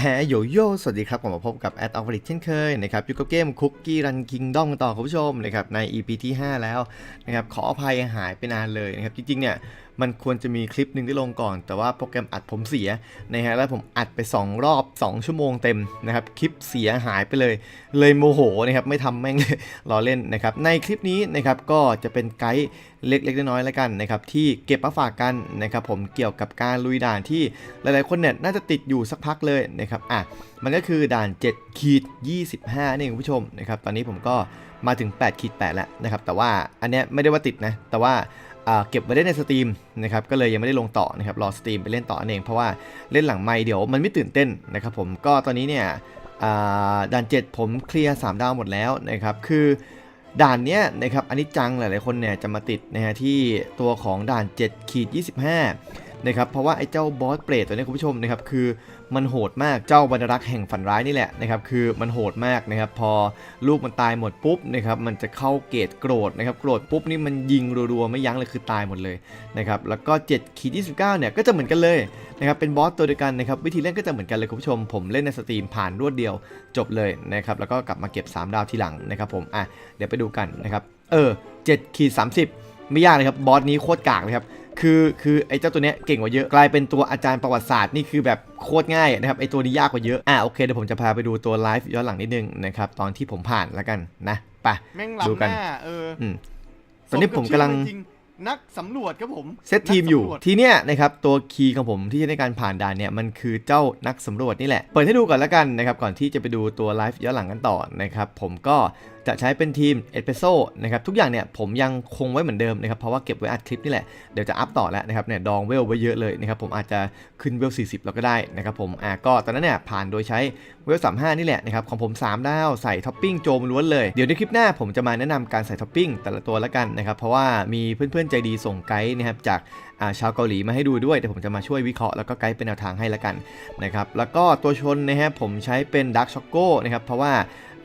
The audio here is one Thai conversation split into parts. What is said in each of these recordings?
แฮโยโย่สวัสดีครับกลับมาพบกับแอดออฟฟิศเช่นเคยนะครับอยู่กับเกมคุกกี้รันคิงด้อมกันต่อคุณผู้ชมนะครับใน EP ที่ 5 แล้วนะครับขออภัยหายไปนานเลยนะครับจริงๆเนี่ย มันควรจะมีคลิปหนึ่งที่ลงก่อน แต่ว่าโปรแกรมอัดผมเสียนะฮะแล้วผมอัดไป 2 รอบ 2 ชั่วโมงเต็มนะครับคลิปเสียหายไปเลย เลยโมโหนะครับไม่ทำแม่งรอเล่นนะครับในคลิปนี้นะครับก็จะเป็นไกด์เล็กๆน้อยๆแล้วกันนะครับที่เก็บมาฝากกันนะครับผมเกี่ยวกับการลุยด่านที่หลายๆคนเนี่ยน่าจะติดอยู่สักพักเลยนะครับอะมันก็คือด่าน7ขีด25นี่คุณผู้ชมนะครับตอนนี้ผมก็มาถึง8ขีด8แล้วนะครับแต่ว่าอันเนี้ยไม่ได้ว่าติดนะแต่ว่า เก็บไว้ได้ในสตรีมนะครับก็เลยยังไม่ได้ลงต่อนะครับรอสตรีมไปเล่นต่อเองเพราะว่าเล่นหลังไม่เดี๋ยวมันไม่ตื่นเต้นนะครับผมก็ตอนนี้เนี่ยด่าด่าน7ผมเคลียร์3ดาวหมดแล้วนะครับคือด่านเนี้ยนะครับอันนี้จังหลายๆคนเนี่ยจะมาติดนะฮะที่ตัวของด่าน7ขีด25 นะครับเพราะว่าไอ้เจ้าบอสเปรตตัวนี้คุณผู้ชมนะครับคือมันโหดมากเจ้าบรรรักษ์แห่งฝันร้ายนี่แหละนะครับคือมันโหดมากนะครับพอลูกมันตายหมดปุ๊บนะครับมันจะเข้าเกตโกรธนะครับโกรธปุ๊บนี่มันยิงรัวๆไม่ยั้งเลยคือตายหมดเลยนะครับแล้วก็7ขีด29เนี่ยก็จะเหมือนกันเลยนะครับเป็นบอสตัวเดียวกันนะครับวิธีเล่นก็จะเหมือนกันเลยคุณผู้ชม ผมเล่นในสตรีมผ่านรวดเดียวจบเลยนะครับแล้วก็กลับมาเก็บ 3 ดาวทีหลังนะครับผมอะเดี๋ยวไปดูกันนะครับเออ7ขีด30 ไม่ยากเลยครับบอสนี้โคตรกากเลยครับคือคือไอ้เจ้าตัวเนี้ยเก่งกว่าเยอะกลายเป็นตัวอาจารย์ประวัติศาสตร์นี่คือแบบโคตรง่ายนะครับไอ้ตัวนี้ยากกว่าเยอะอะโอเคเดี๋ยวผมจะพาไปดูตัวไลฟ์ย้อนหลังนิดนึงนะครับตอนที่ผมผ่านแล้วกันนะไปแม่งดูล้ำกันหน้าเอออืมตอนนี้ผมกำลังสบชื่อจริงๆนักสำรวจครับผมเซตทีมอยู่นักสำรวจทีเนี้ยนะครับตัวคีย์ของผมที่ใช้ในการผ่านด่านเนี่ยมันคือเจ้านักสำรวจนี่แหละเปิดให้ดูก่อนแล้วกันนะครับก่อนที่จะไปดูตัวไลฟ์ย้อนหลังกันต่อนะครับผมก็ จะใช้เป็นทีมเอสเปโซนะครับทุกอย่างเนี่ยผมยังคงไว้เหมือนเดิมนะครับเพราะว่าเก็บไว้อัดคลิปนี่แหละเดี๋ยวจะอัพต่อแล้วนะครับเนี่ยดองเวลไว้เยอะเลยนะครับผมอาจจะขึ้นเวล 40 แล้วก็ได้นะครับผมอะก็ตอนนั้นเนี่ยผ่านโดยใช้เวล 35 นี่แหละนะครับของผม 3 ดาวใส่ท็อปปิ้งโจมล้วนเลยเดี๋ยวในคลิปหน้าผมจะมาแนะนำการใส่ท็อปปิ้งแต่ละตัวแล้วกันนะครับเพราะว่ามีเพื่อนๆใจดีส่งไกด์นะครับจากชาวเกาหลีมาให้ดูด้วยแต่ผมจะมาช่วยวิเคราะห์แล้วก็ไกด์เป็นแนวทางให้ละกันนะครับแล้วก็ตัวชนนะฮะผมใช้เป็นดักช็อกโก้นะครับเพราะว่า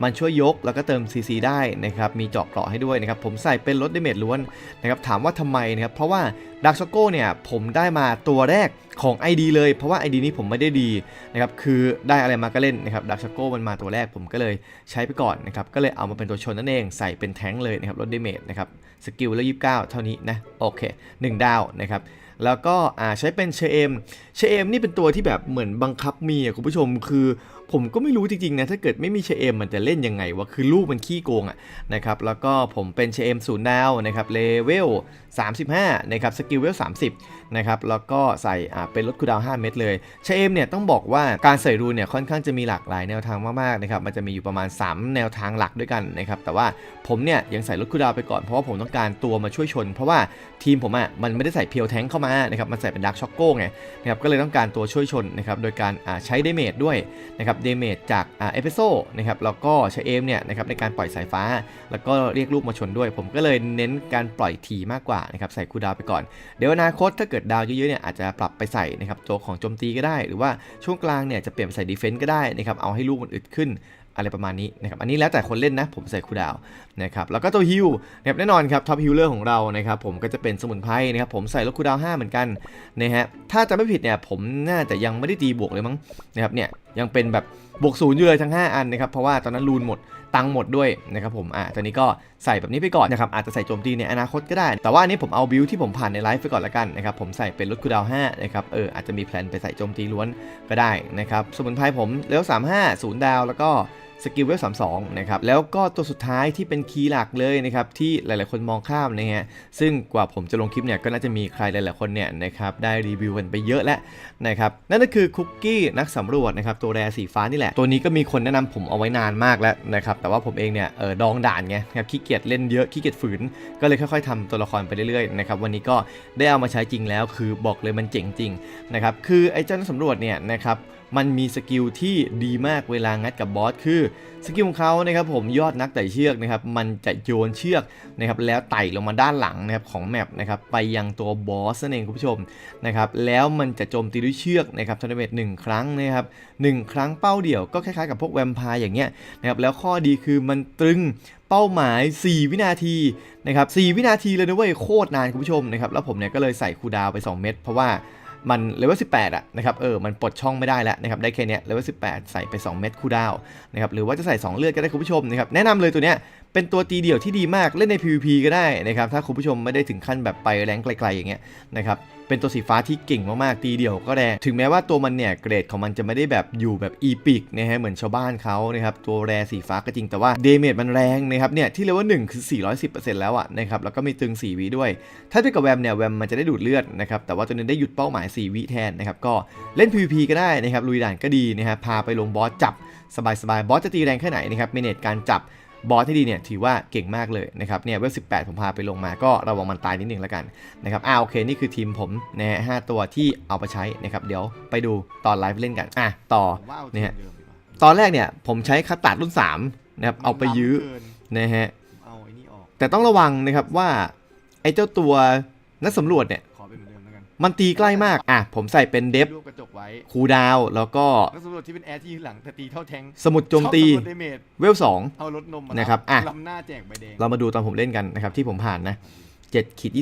มันช่วยยกแล้วก็เติม CC ได้นะครับมีเจาะเกราะให้ด้วยนะครับผมใส่เป็นรถเดเมจล้วนนะครับถามว่าทำไมนะครับเพราะว่า ดักช็อกโก้เนี่ยผมได้มาตัวแรกของ ID เลย เพราะว่า ID นี้ผมไม่ได้ดีนะครับคือได้อะไรมาก็เล่นนะครับดักช็อกโก้มันมาตัวแรกผมก็เลยใช้ไปก่อนนะครับก็เลยเอามาเป็นตัวชนนั่นเองใส่เป็นแท้งเลยนะครับรถเดเมจนะครับสกิลแล้ว29เท่านี้นะโอเคหนึ่งดาวนะครับแล้วก็อ่าใช้เป็นเชเอมเชเอมนี่เป็นตัวที่แบบเหมือนบังคับมีอะคุณผู้ชมคือ ผมก็ไม่รู้จริงๆนะถ้าเกิดไม่มีเชเอมมันจะเล่นยังไงวะคือลูกมันขี้โกงอะนะครับแล้วก็ผมเป็นเชเอมศูนย์ดาวนะครับเลเวล35นะครับสกิลเวล30 นะครับแล้วก็ใส่เป็นลดคูดาว 5 เม็ดเลยเชเอมเนี่ยต้องบอกว่าการใส่รูเนี่ยค่อนข้างจะมีหลากหลายแนวทางมากๆนะครับมันจะมีอยู่ประมาณ 3 แนวทางหลักด้วยกันนะครับแต่ว่าผมเนี่ยยังใส่ลดคูดาวไปก่อนเพราะว่าผมต้องการตัวมาช่วยชน เพราะว่าทีมผมอะมันไม่ได้ใส่เพียวแทงเข้ามานะครับมันใส่เป็นดักช็อกโก้ไงนะครับก็เลยต้องการตัวช่วยชนนะครับโดยการใช้เดเมจด้วยนะครับเดเมจจากเอพิโซนะครับแล้วก็ใช้เอมเนี่ยนะครับในการปล่อยสายฟ้า แล้วก็เรียกลูกมาชนด้วย ผมก็เลยเน้นการปล่อยทีมากกว่านะครับใส่คูดาวไปก่อน เดี๋ยวอนาคตถ้าเกิดดาวเยอะๆเนี่ยอาจจะปรับไปใส่นะครับตัวของโจมตีก็ได้ หรือว่าช่วงกลางเนี่ยจะเปลี่ยนไปใส่ดีเฟนต์ก็ได้นะครับเอาให้ลูกมันอึดขึ้นอะไรประมาณนี้นะครับ อันนี้แล้วแต่คนเล่นนะ ผมใส่คูดาวนะครับ แล้วก็ตัวฮิลนะครับแน่นอนครับท็อปฮิลเลอร์ของเรานะครับผมก็จะเป็นสมุนไพรนะครับผมใส่ลดคูดาว5เหมือนกันนะฮะ ถ้าจะไม่ผิดเนี่ยผมน่าจะยังไม่ได้ตีบวกเลยมั้งนะครับเนี่ย ยังเป็นแบบบวกศูนย์อยู่เลยทั้ง 5 อันนะครับ เพราะว่าตอนนั้นรูนหมดตังค์หมดด้วยนะครับผมอะตอนนี้ก็ใส่แบบนี้ไปก่อนนะครับ อาจจะใส่โจมตีในอนาคตก็ได้ แต่ว่าอันนี้ผมเอาบิลที่ผมผ่านในไลฟ์ไปก่อนละกันนะครับ ผมใส่เป็นลดคูดาว5นะครับ เออ อาจจะมีแพลนไปใส่โจมตีล้วนก็ได้นะครับ สมุนไพรผมเลเวล35 0 ดาว แล้วก็ สกิลเวล32นะครับแล้วก็ตัวสุดท้ายที่เป็นคีย์หลักเลยนะครับที่หลายๆคนมองข้ามนะฮะซึ่งกว่าผมจะลงคลิปเนี่ยก็น่าจะมีใครหลายๆคนเนี่ยนะครับได้รีวิวกันไปเยอะแล้วนะครับนั่นก็คือคุกกี้นักสำรวจนะครับตัวแรสีฟ้านี่แหละตัวนี้ก็มีคนแนะนำผมเอาไว้นานมากแล้วนะครับแต่ว่าผมเองเนี่ยเออดองด่านไงนะครับขี้เกียจเล่นเยอะขี้เกียจฝืน ก็เลยค่อยๆทำตัวละครไปเรื่อยๆนะครับวันนี้ก็ได้เอามาใช้จริงแล้ว คือบอกเลยมันเจ๋งจริงนะครับคือไอ้เจ้านักสำรวจเนี่ยนะครับ มันมีสกิลที่ดีมากเวลางัดกับบอสคือสกิลของเขานะครับผมยอดนักไต่เชือกนะครับมันจะโยนเชือกนะครับแล้วไต่ลงมาด้านหลังนะครับของแมปนะครับไปยังตัวบอสนั่นเองคุณผู้ชมนะครับแล้วมันจะโจมตีด้วยเชือกนะครับทันเมตหนึ่งครั้งนะครับหนึ่งครั้งเป้าเดี่ยวก็คล้ายๆกับพวกแวมไพร์อย่างเงี้ยนะครับแล้วข้อดีคือมันตรึงเป้าหมาย 4 วินาทีนะครับ4วินาทีเลยนะเว้ยโคตรนานคุณผู้ชมนะครับแล้วผมเนี่ยก็เลยใส่คูดาวไป 2 เม็ดเพราะว่า มันเลเวล18อะนะครับเออมันปลดช่องไม่ได้แล้วนะครับได้แค่นี้เลเวล18 ใส่ไป 2 เม็ดคู่ดาวน์นะครับหรือว่าจะใส่ 2 เลือดก็ได้คุณผู้ชมนะครับแนะนำเลยตัวเนี้ย เป็นตัวตีเดี่ยวที่ดีมากเล่นใน PVP ก็ได้นะครับถ้าคุณผู้ชมไม่ได้ถึงขั้นแบบไปแรงไกลๆอย่างเงี้ยนะครับเป็นตัวสีฟ้าที่เก่งมากๆตีเดี่ยวก็แรงถึงแม้ว่าตัวมันเนี่ยเกรดของมันจะไม่ได้แบบอยู่แบบอีพิกนะฮะเหมือนชาวบ้านเขานะครับตัวแรสีฟ้าก็จริงแต่ว่าเดเมจมันแรงนะครับเนี่ยที่เลเวล1คือ 410%แล้วอะนะครับแล้วก็มีตึง 4วิด้วย ถ้าเทียบกับแวมเนี่ยแวมมันจะได้ดูดเลือดนะครับแต่ว่าตัวนี้ได้หยุดเป้าหมาย 4วิแทนนะครับก็เล่น PVP ก็ได้นะครับลุยด่านก็ดีนะครับพาไปลงบอสจับสบายๆบอสจะตีแรงแค่ไหนนะครับเมเนจการจับ บอสที่ดีเนี่ยถือว่าเก่งมากเลยนะครับเนี่ยเวล18 ผมพาไปลงมาก็ระวังมันตายนิดนึงแล้วกันนะครับอ่าโอเคนี่คือทีมผมนะฮะห้าตัวที่เอาไปใช้นะครับเดี๋ยวไปดูตอนไลฟ์เล่นกันอะต่อผมว่าเอาเนี่ยทีมเดิมดีกว่าตอนแรกเนี่ยผมใช้คัตตัดรุ่น3นะครับเอาไปยื้อเกินนะฮะผมเอาไอ้นี่ออกแต่ต้องระวังนะครับว่าไอ้เจ้าตัวนักสำรวจเนี่ยขอเป็นเห มือนเดิมแล้วกันมันตีใกล้มาก อะ ผมใส่เป็นเดฟรูปกระจกไว้คูลดาวน์แล้วก็นักสำรวจที่เป็นแอร์ที่หลังแต่ตีเท่าแทง สมุดโจมตีชอบสำรวจ damage เวลเอารถนมมานะครับ อะลำหน้าแจกใบแดง2เรามาดูตอนผมเล่นกันนะครับที่ผมผ่านนะ7ขีดร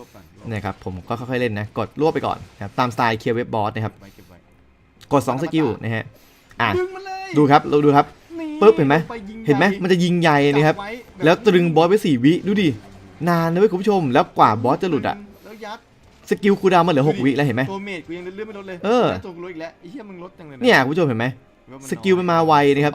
วบก่อนรวบ25นะครับ ผมก็ค่อยๆเล่นนะ กดรวบไปก่อนนะครับตามสไตล์เคียร์เว็บบอสนะครับไว้เก็บไว้กด 2 สกิลนะฮะ อะดึงมันเลยดูครับเราดูครับนี่ปึ๊บเห็นไหมปยิงเห็นไหมใญ่มันจะยิงใหญ่นะครับจัไบบแล้วตรึงบอสไป4วิ ดูดิ นานนะเว้ยคุณผู้ชม แล้วกว่าบอสจะหลุดอะแล้วยัด สกิลคูลดาวน์มันเหลือ6วิแล้วเห็นไหม ตัวเมดกูยังเลื่อนไม่ลดเลยเออแล้วตัวกูลดอีกแล้วไอ้เหี้ยมึงลดจังเลยะเนี่ยคุณผู้ชมเห็นไหม ว่าสกิลมันมาไวนะครับ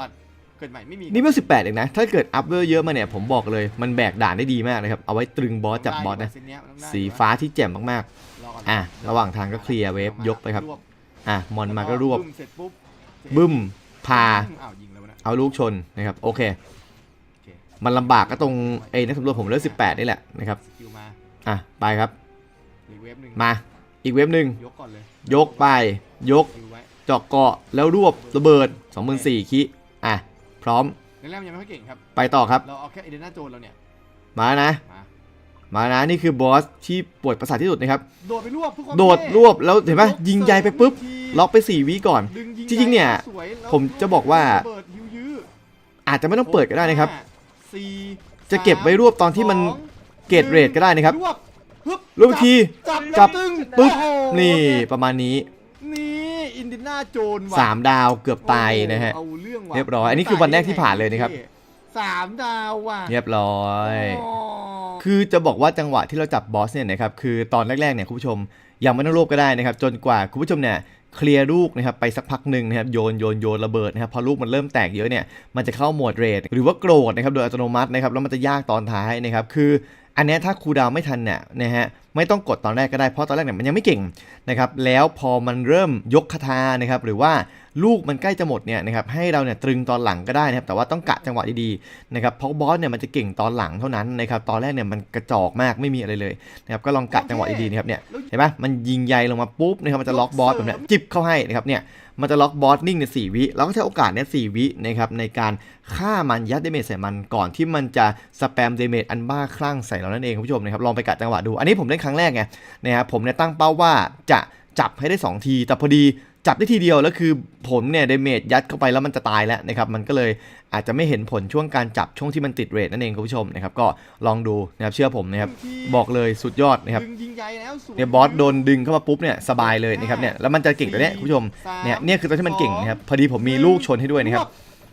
เกิดใหม่ไม่มีนี่เวล18เองนะ ถ้าเกิดอัพเวลเยอะมาเนี่ยผมบอกเลยมันแบกด่านได้ดีมากนะครับ เอาไว้ตรึงบอสจับบอสนะเส้เยมันต้องได้สีฟ้าที่แจ่มมากรก่นอะ ระหว่างทางก็เคลียร์เวฟยกไปครับวๆอะ มอนมาก็รวบบึ้มเสร็จปุ๊บบึ้ม พา อ้าวยิงแล้วนะ เอาลูกชนนะครับ โอเคโอเคมันลำบากก็ตรงไอ้นักสำรวจผมเลือก18นี่แหละนะครับ สกิลมา อะ ไปครับ อีกเวฟหนึ่งมา อีกเว็บหนึ่งยกก่อนเลยยกไป ยกสกิลไว้เจาะเกาะแล้วรวบระเบิด24,000คิอะ พร้อมในแรกยังไม่ค่อยเก่งครับ ไปต่อครับ เราเอาแค่เอเดน่าโจนเราเนี่ยมานะ มามานะนี่คือบอสที่ปวดประสาทที่สุดนะครับ โดดไปรวบทุกคนโดดรวบแล้วเห็นไหมยิงใหญ่ไปปุ๊บ ล็อกไป 4วิก่อน ดึยิจริงๆเนี่ยสวแล้วผมจะบอกว่า ระเบิดยื้อยื้ออาจจะไม่ต้องเปิดก็ได้นะครับ ห้าสี่จะเก็บไว้รวบตอนที่มันสองเกรดเรทก็ได้นะครับรวบ ฮึบรวบอีกที จับจับ ตึงปึ๊บโอ้โหนี่ประมาณนี้ นี่อินดิน่าโจนว่ะ3 ดาวเกือบตายนะฮะ โอ้โหเอาเรื่องว่ะเรียบร้อยอันนี้คือวันแรกที่ผ่านเลยนะครับ สามดาวว่ะเรียบร้อย อ๋อ คือจะบอกว่าจังหวะที่เราจับบอสเนี่ยนะครับคือตอนแรกๆเนี่ยคุณผู้ชมยังไม่ต้องรวบก็ได้นะครับ จนกว่าคุณผู้ชมเนี่ยเคลียร์ลูกนะครับไปสักพักหนึ่งนะครับโยนโยนโยนระเบิดนะครับพอลูกมันเริ่มแตกเยอะเนี่ยมันจะเข้าโหมดเรทหรือว่าโกรธนะครับโดยอัตโนมัตินะครับแล้วมันจะยากตอนท้ายนะครับคือ อันนี้ถ้าครูดาวไม่ทันเนี่ยนะฮะไม่ต้องกดตอนแรกก็ได้เพราะตอนแรกเนี่ยมันยังไม่เก่งนะครับแล้วพอมันเริ่มยกคาถานะครับหรือว่าลูกมันใกล้จะหมดเนี่ยนะครับให้เราเนี่ยตรึงตอนหลังก็ได้นะครับแต่ว่าต้องกะจังหวะดีๆนะครับเพราะบอสเนี่ยมันจะเก่งตอนหลังเท่านั้นนะครับตอนแรกเนี่ยมันกระจอกมากไม่มีอะไรเลยนะครับก็ลองกะจังหวะดีๆนะครับเนี่ยเห็นปะมันยิงใยลงมาปุ๊บนะครับมันจะล็อกบอสแบบเนี้ยจิบเข้าให้นะครับเนี่ย มันจะล็อกบอสนิ่งในสี่วิเราก็ใช้โอกาสเนี้ยสี่วินะครับในการฆ่ามันยัดเดเมจใส่มันก่อนที่มันจะสแปมเดเมจอันบ้าคลั่งใส่เรานั่นเองคุณผู้ชมนะครับลองไปกะจังหวะดู อันนี้ผมเล่นครั้งแรกไงนะครับผมเนี่ยตั้งเป้าว่าจะจับให้ได้ 2 ที แต่พอดี จับได้ทีเดียวแล้วคือผมเนี่ยเดเมจยัดเข้าไปแล้วมันจะตายแล้วนะครับมันก็เลยอาจจะไม่เห็นผลช่วงการจับช่วงที่มันติดเรทนั่นเองคุณผู้ชมนะครับก็ลองดูนะครับเชื่อผมนะครับบอกเลยสุดยอดนะครับดึงยิงใหญ่แล้วสวเนี่ยบอสโดนดึงเข้ามาปุ๊บเนี่ยสบายเลยนะครับเนี่ยแล้วมันจะเก่งตัวเนี้ยคุณผู้ชมสามเนี่ยเนี่ยคือตัวที่มันเก่งนะครับพอดีผมมีลูกชนให้ด้วยนะครับ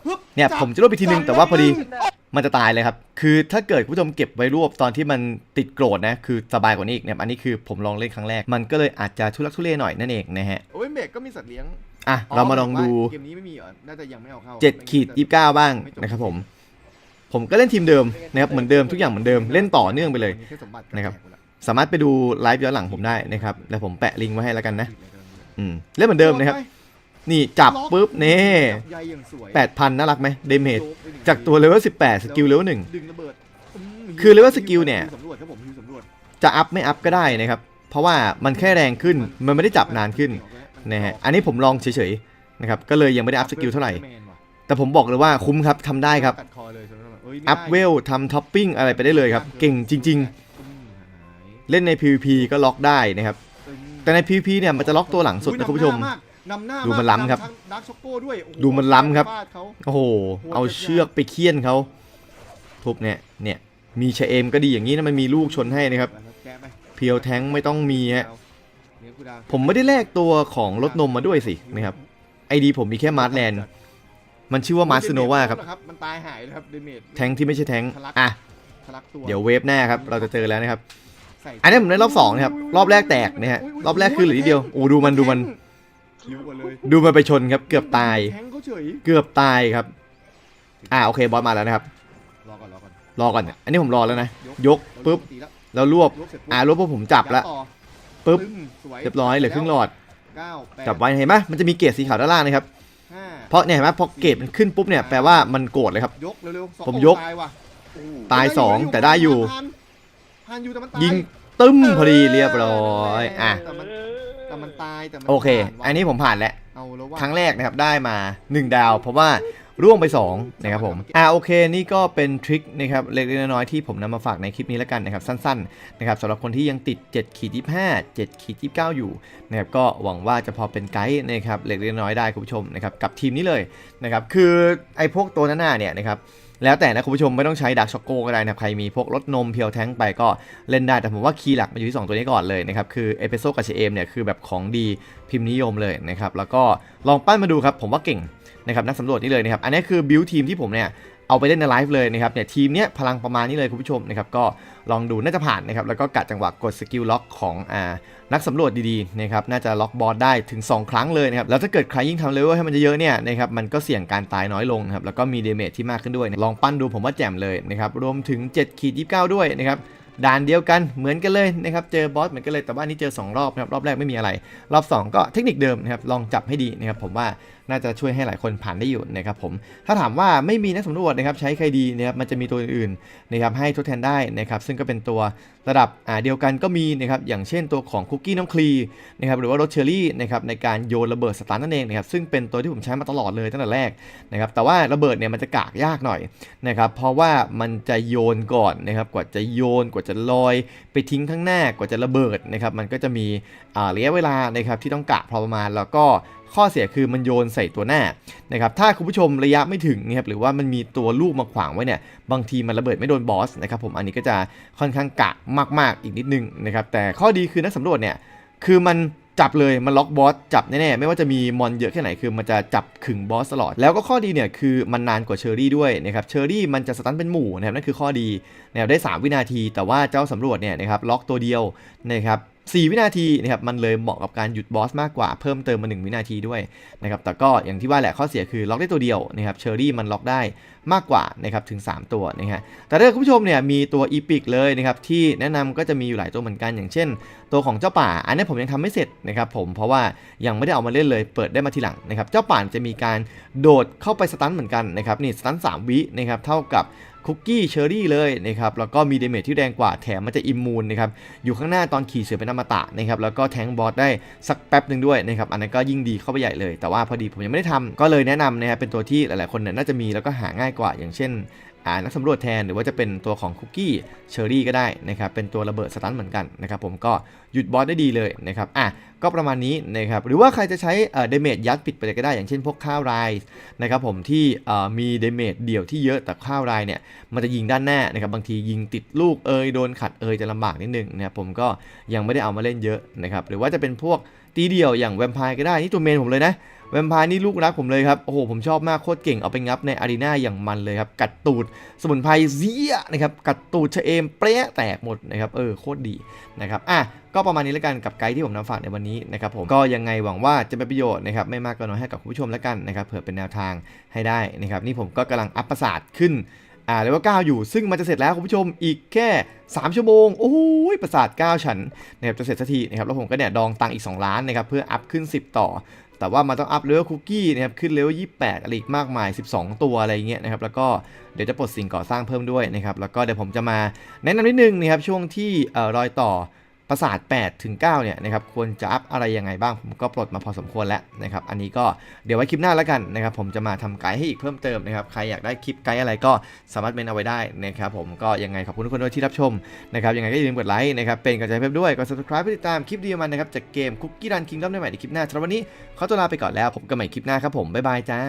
ฮึบเนี่ยจับผมจะรวบไปทีนึงแต่ว่าพอดีจับ มันจะตายเลยครับ คือถ้าเกิดคุณผู้ชมเก็บไว้รวบตอนที่มันติดโกรธนะ คือสบายกว่านี้อีกเนี่ย อันนี้คือผมลองเล่นครั้งแรก มันก็เลยอาจจะทุลักทุเลหน่อยนั่นเองนะฮะ โอ้ยเบรกก็มีสัตว์เลี้ยง อะ เรามาลองดู เกมนี้ไม่มีเหรอ น่าจะยังไม่เอาเข้า7ขีดยี่เก้าบ้างนะครับผม ผมก็เล่นทีมเดิมนะครับ เหมือนเดิมทุกอย่างเหมือนเดิม เล่นต่อเนื่องไปเลยมีแค่สมบัตินะครับแจกหมดละสามารถไปดูไลฟ์ย้อนหลังผมได้นะครับ แล้วผมแปะลิงก์ไว้ให้แล้วกันนะ อืม เล่นเหมือนเดิมนะครับ นี่จับปุ๊บเน่จับใยอย่างสวยแปดพันน่ารักไหมเดเมจจากตัวเลเวล18สกิลเลเวลหนึ่งดึงระเบิดคือ level skill เนี่ยจะอัพไม่อัพก็ได้นะครับ เพราะว่ามันแค่แรงขึ้นมันไม่ได้จับนานขึ้นนะฮะอันนี้ผมลองเฉยๆนะครับก็เลยยังไม่ได้อัพสกิลเท่าไหร่ แต่ผมบอกเลยว่าคุ้มครับทำได้ครับอัพเวลทำท็อปปิ้งอะไรไปได้เลยครับ เก่งจริง ๆ เล่นใน PVP ก็ล็อกได้นะครับ แต่ใน PVP เนี่ยมันจะล็อกตัวหลังสุดนะคุณผู้ชม นำหน้าดูมันล้ำครับดักช็อกโก้ด้วยโอ้โหดูมันล้ำครับฟาดเขาโอ้โหเอาเชือกไปเคี่ยนเขาทุบเนี่ยเนี่ยมีชะเอมก็ดีอย่างนี้นะมันมีลูกชนให้นะครับแกะไปเพียวแท้งไม่ต้องมีฮะเนี่ยกูดาวผมไม่ได้แลกตัวของรถนมมาด้วยสินะครับไอดีผมมีแค่มาร์ทแลนด์มันชื่อว่ามาร์สโนวาครับมันตายหายเลยครับเดเมจแทงค์ที่ไม่ใช่แทงค์อะทะลักตัวเดี๋ยวเวฟหน้าครับเราจะเจอแล้วนะครับใส่อันนี้ผมได้รอบสองนะครับรอบแรกแตกนะฮะรอบแรกคือเหลือนิดเดียวโอ้ดูมันดูมัน คิ้วกว่าเลยดูมันไปชนครับเกือบตาย แทงเขาเฉยเกือบตายครับ อ่าโอเคบอสมาแล้วนะครับ รอก่อนรอก่อนรอก่อนอันนี้ผมรอแล้วนะ ยกปุ๊บตีแล้วแล้วรวบ ยกเสร็จอ่ารวบปุ๊บผมจับแล้วต่อปุ๊บ ตึ้มสวยเรียบร้อยเหลือครึ่งหลอดเก้าแปดจับไว้เห็นไหมมันจะมีเกรดสีขาวด้านล่างนะครับห้าเพราะเนี่ยเห็นไหมพอเกรดมันขึ้นปุ๊บเนี่ยแปลว่ามันโกรธเลยครับ ยกเร็วๆสองผมยก ตายว่ะโอ้ตายสองแต่ได้อยู่ ผ่านผ่านอยู่แต่มันตายยิงตึ้มพอดีเรียบร้อยอะ แต่มัน แต่มันตายแต่มันโอเค ผ่าว่ะอันนี้ผมผ่านแล้ว เอาแล้วว่า ครั้งแรกนะครับได้มา 1 ดาว เพราะว่าร่วงไป 2 นะครับผมอ่าโอเค นี่ก็เป็นทริคนะครับเล็กๆน้อยๆที่ผมนำมาฝากในคลิปนี้แล้วกันนะครับ สั้นๆนะครับสำหรับคนที่ยังติด7ขีด25 7ขีด29 อยู่นะครับก็หวังว่าจะพอเป็นไกด์นะครับเล็กๆน้อยๆได้คุณผู้ชมนะครับกับทีมนี้เลยนะครับคือไอ้พวกตัวหน้าๆเนี่ยนะครับ แล้วแต่นะคุณผู้ชมไม่ต้องใช้ดักช็อกโกก็ได้นะครับใครมีพวกรถนมเพียวแท้งไปก็เล่นได้แต่ผมว่าคีย์หลักมันอยู่ที่ 2 ตัวนี้ก่อนเลยนะครับคือเอเปโซกับเชเอมเนี่ยคือแบบของดีพิมพ์นิยมเลยนะครับแล้วก็ลองปั้นมาดูครับผมว่าเก่งนะครับนักสำรวจนี่เลยนะครับอันนี้คือบิวทีมที่ผมเนี่ย เอาไปเล่นในไลฟ์เลยนะครับเนี่ยทีมเนี้ยพลังประมาณนี้เลยคุณผู้ชมนะครับก็ลองดูน่าจะผ่านนะครับแล้วก็กัดจังหวะกดสกิลล็อกของอ่านักสำรวจดีๆนะครับน่าจะล็อกบอสได้ถึง 2 ครั้งเลยนะครับแล้วถ้าเกิดใครยิ่งทำเลเวลให้มันเยอะเนี่ยนะครับมันก็เสี่ยงการตายน้อยลงนะครับแล้วก็มีเดเมจที่มากขึ้นด้วย ลองปั้นดูผมว่าแจ่มเลยนะครับรวมถึง7ขีด29 ด้วยนะครับ ด่านเดียวกันเหมือนกันเลยนะครับเจอบอสเหมือนกันเลยแต่ว่านี้เจอสองรอบนะครับรอบแรกไม่มีอะไร รอบสองก็เทคนิคเดิมนะครับลองจับให้ดีนะครับผมว่าน่าจะช่วยให้หลายคนผ่านได้อยู่นะครับผมถ้าถามว่าไม่มีนักสำรวจนะครับใช้ใครดีนะครับมันจะมีตัวอื่นนะครับให้ทดแทนได้นะครับซึ่งก็เป็นตัวระดับอ่าเดียวกันก็มีนะครับอย่างเช่นตัวของคุกกี้น้ำคลีนะครับหรือว่ารสเชอรี่นะครับในการโยนระเบิดสตาร์นั่นเองนะครับซึ่งเป็นตัวที่ผมใช้มาตลอดเลยตั้งแต่แรกนะครับแต่ว่าระเบิดเนี่ยมันจะกากยากหน่อยนะครับเพราะว่ามันจะโยนก่อนนะครับกว่าจะโยนกว่าจะลอย ไปทิ้งข้างหน้ากว่าจะระเบิดนะครับมันก็จะมีอ่าระยะเวลานะครับที่ต้องกะพอประมาณแล้วก็ ข้อเสียคือมันโยนใส่ตัวหน้านะครับถ้าคุณผู้ชมระยะไม่ถึงนะครับหรือว่ามันมีตัวลูกมาขวางไว้เนี่ยบางทีมันระเบิดไม่โดนบอสนะครับผมอันนี้ก็จะค่อนข้างกะมากๆอีกนิดนึงนะครับแต่ข้อดีคือนักสำรวจเนี่ยคือมันจับเลยมันล็อกบอสจับแน่ๆไม่ว่าจะมีมอนเยอะแค่ไหนคือมันจะจับขึงบอสตลอด แล้วก็ข้อดีเนี่ยคือมันนานกว่าเชอรี่ด้วยนะครับเชอรี่มันจะสตันเป็นหมู่นะครับนั่นคือข้อดีนะครับได้ 3 วินาที แต่ว่าเจ้าสำรวจเนี่ยนะครับล็อกตัวเดียวนะครับ 4 วินาทีนะครับมันเลยเหมาะกับการหยุดบอสมากกว่าเพิ่มเติมมา 1 วินาทีด้วยนะครับแต่ก็อย่างที่ว่าแหละข้อเสียคือล็อกได้ตัวเดียวนะครับเชอรี่มันล็อกได้มากกว่านะครับถึง 3 ตัวนะฮะแต่ถ้าคุณผู้ชมเนี่ยมีตัวอีพิกเลยนะครับที่แนะนำก็จะมีอยู่หลายตัวเหมือนกันอย่างเช่น ตัวของเจ้าป่า อันนี้ผมยังทำไม่เสร็จนะครับผมเพราะว่ายังไม่ได้เอามาเล่นเลยเปิดได้มาทีหลังนะครับเจ้าป่าจะมีการโดดเข้าไปสตันเหมือนกันนะครับนี่สตัน3วินะครับเท่ากับ คุกกี้เชอรี่เลยนะครับแล้วก็มีเดเมจที่แรงกว่าแถมมันจะอิมมูนนะครับอยู่ข้างหน้าตอนขี่เสือเป็นอมตะนะครับแล้วก็แทงบอสได้สักแป๊บหนึ่งด้วยนะครับอันนั้นก็ยิ่งดีเข้าไปใหญ่เลย แต่ว่าพอดีผมยังไม่ได้ทำก็เลยแนะนำนะครับเป็นตัวที่หลายๆคนเนี่ยน่าจะมีแล้วก็หาง่ายกว่าอย่างเช่น นักสำรวจแทนหรือว่าจะเป็นตัวของคุกกี้เชอรี่ก็ได้นะครับเป็นตัวระเบิดสตันเหมือนกันนะครับผมก็หยุดบอสได้ดีเลยนะครับอะก็ประมาณนี้นะครับหรือว่าใครจะใช้เอ่อเดเมจยัดปิดไปเลยก็ได้ อย่างเช่นพวกข้าวไรส์นะครับผมที่มีเดเมจเดี่ยวที่เยอะแต่ข้าวไรเนี่ยมันจะยิงด้านหน้านะครับบางทียิงติดลูกเอยโดนขัดเอยจะลำบากนิดนึงนะครับผมก็ยังไม่ได้เอามาเล่นเยอะนะครับหรือว่าจะเป็นพวก ตีเดียวอย่างแวมไพร์ก็ได้ นี่ตัวเมนผมเลยนะแวมไพร์นี่ลูกรักผมเลยครับ โอ้โห ผมชอบมากโคตรเก่งเอาไปงับในอารีนาอย่างมันเลยครับ กัดตูด สมุนไพรเสียนะครับ กัดตูดชเอมเปรี้ยแตกหมดนะครับ เออ โคตรดีนะครับ อะ ก็ประมาณนี้แล้วกันกับไกด์ที่ผมนำฝากในวันนี้นะครับผม ก็ยังไงหวังว่าจะเป็นประโยชน์นะครับ ไม่มากก็น้อยให้กับคุณผู้ชมแล้วกันนะครับ เผื่อเป็นแนวทางให้ได้นะครับ นี่ผมก็กำลังอัพประสาทขึ้น อ่าเลเวล9อยู่ ซึ่งมันจะเสร็จแล้วคุณผู้ชมอีกแค่ 3 ชั่วโมง โอ้ยประสาท9ชั้นนะครับจะเสร็จสักทีนะครับแล้วผมก็เนี่ยดองตังอีก 2 ล้านนะครับเพื่ออัพขึ้น 10 ต่อ แต่ว่ามันต้องอัพเลเวลคุกกี้นะครับขึ้นเลเวล28อะไรอีกมากมาย 12 ตัวอะไรเงี้ยนะครับแล้วก็เดี๋ยวจะปลดสิ่งก่อสร้างเพิ่มด้วยนะครับแล้วก็เดี๋ยวผมจะมาแนะนำนิดนึงนะครับช่วงที่เอ่อรอยต่อ ประสาท8ถึง9เนี่ยนะครับควรจะอัพอะไรยังไงบ้าง ผมก็ปลดมาพอสมควรแล้วนะครับอันนี้ก็เดี๋ยวไว้คลิปหน้าแล้วกันนะครับผมจะมาทำไกด์ให้อีกเพิ่มเติมนะครับใครอยากได้คลิปไกด์อะไรก็สามารถเมนเอาไว้ได้นะครับผมก็ยังไงขอบคุณทุกคนด้วยที่รับชมนะครับยังไงก็อย่าลืมกดไลค์นะครับเป็นกำลังใจเพิ่มด้วยกด subscribe เพื่อติดตามคลิปดีๆมันนะครับจากเกมคุกกี้รันคิงดอมได้ใหม่ในคลิปหน้าสำหรับวันนี้ขอตัวลาไปก่อนแล้วพบกันใหม่คลิปหน้าครับผมบ๊ายบายจ้า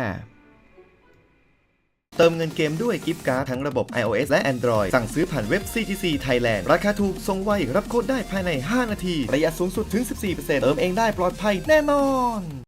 เติมเงินเกมด้วยกิฟต์การ์ดทั้งระบบ iOS และ Android สั่งซื้อผ่านเว็บ CTC Thailand ราคาถูกส่งไว รับโค้ดได้ภายใน 5 นาทีระยะสูงสุดถึง 14%เติมเองได้ปลอดภัยแน่นอน